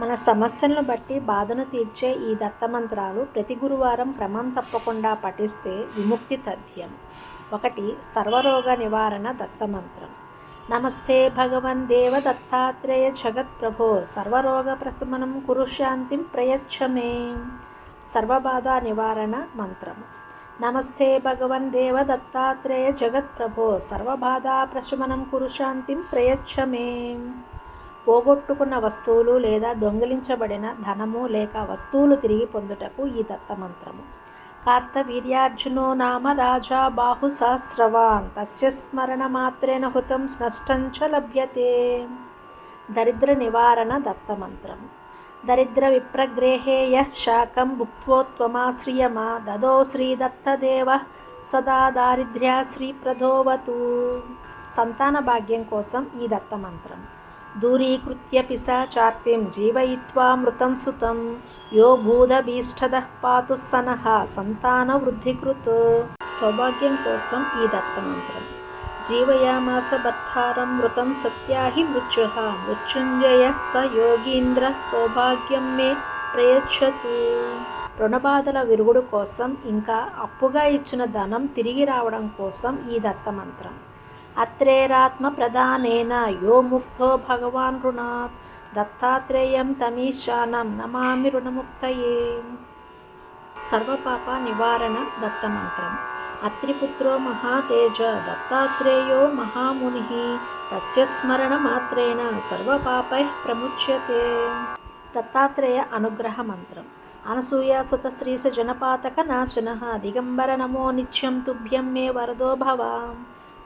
మన సమస్యలను బట్టి బాధను తీర్చే ఈ దత్తమంత్రాలు ప్రతి గురువారం క్రమం తప్పకుండా పఠిస్తే విముక్తి తథ్యం. ఒకటి సర్వరోగ నివారణ దత్తమంత్రం. నమస్తే భగవన్ దేవ దత్తాత్రేయ జగత్ప్రభో సర్వరోగ ప్రశమనం కురుశాంతిం ప్రయచ్చమే. సర్వబాధ నివారణ మంత్రము నమస్తే భగవన్ దేవ దత్తాత్రేయ జగత్ప్రభో సర్వబాధ ప్రశమనం కురుశాంతిం ప్రయచ్చమే. పోగొట్టుకున్న వస్తువులు లేదా దొంగిలించబడిన ధనము లేక వస్తువులు తిరిగి పొందుటకు ఈ దత్తమంత్రము. కార్తవీర్యార్జునో నామ రాజా బాహు సహస్రవాన్ తస్య స్మరణ మాత్రేణ హృతం నష్టం చ లభ్యతే. దరిద్ర నివారణ దత్తమంత్రం దరిద్ర విప్రగ్రేహే శాకం భుక్త్వోత్వమాశ్రియమా దదో శ్రీదత్తదేవ సదా దారిద్ర్యాశ్రీ ప్రధోవతు. సంతాన భాగ్యం కోసం ఈ దత్తమంత్రం దూరీకృత్య పిశాచార్తిం జీవయిత్వా మృతం సుతం యో భూదభీష్టదః పాతు సనః సంతాన వృద్ధికృత్ సౌభాగ్యం కోసం ఈ దత్తమంత్రం జీవయామాస బత్తారం మృతం సత్యాహి మృత్యు మృత్యుంజయ స యోగీంద్ర సౌభాగ్యం మే ప్రయచ్చతు రుణబాధల విరుగుడు కోసం ఇంకా అప్పుగా ఇచ్చిన ధనం తిరిగి రావడం కోసం ఈ దత్తమంత్రం. అత్రేరాత్మ ప్రధానేన యో ముక్తో భగవాన్ రుణాత్ దత్తాత్రేయం తమీశానం నమామి రుణముక్తయే సర్వపాప నివారణ దత్తమంత్రం అత్రిపుత్రో మహాతేజ దత్తాత్రేయో మహాముని తస్య స్మరణ మాత్రేణ సర్వపాపై ప్రముచ్యతే దత్తాత్రేయ అనుగ్రహ మంత్రం అనసూయాసుత శ్రీస జనపాతక నాశన దిగంబర నమో నిత్యం తుభ్యం మే వరదో భవ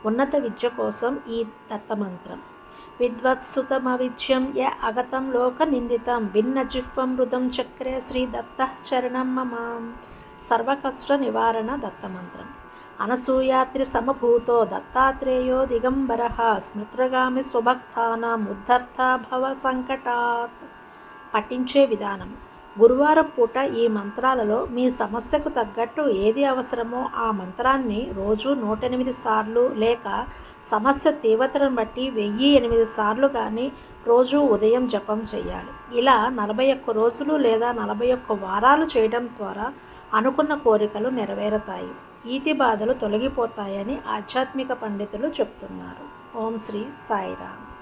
ఉన్నత విద్య కోసం ఈ దత్తమంత్రం విద్వత్సుతమ విద్యం య అగతం లోక నిందితం. భిన్న జిహ్వం మృదం చక్రే శ్రీ దత్త శరణం మమ. సర్వకష్ట నివారణ దత్తమంత్రం. అనసూయాత్రి సమభూతో దత్తాత్రేయో దిగంబర స్మృతగామి స్వభక్తానాం ఉద్ధర్థ భవ సంకటాత్. పఠించే విధానం. గురువారం పూట ఈ మంత్రాలలో మీ సమస్యకు తగ్గట్టు ఏది అవసరమో ఆ మంత్రాన్ని రోజు నూట ఎనిమిది సార్లు లేక సమస్య తీవ్రతను బట్టి వెయ్యి ఎనిమిది సార్లు కానీ రోజు ఉదయం జపం చేయాలి. ఇలా నలభై ఒక్క రోజులు లేదా నలభై ఒక్క వారాలు చేయడం ద్వారా అనుకున్న కోరికలు నెరవేరుతాయి. ఈతి బాధలు తొలగిపోతాయని ఆధ్యాత్మిక పండితులు చెప్తున్నారు. ఓం శ్రీ సాయిరామ్.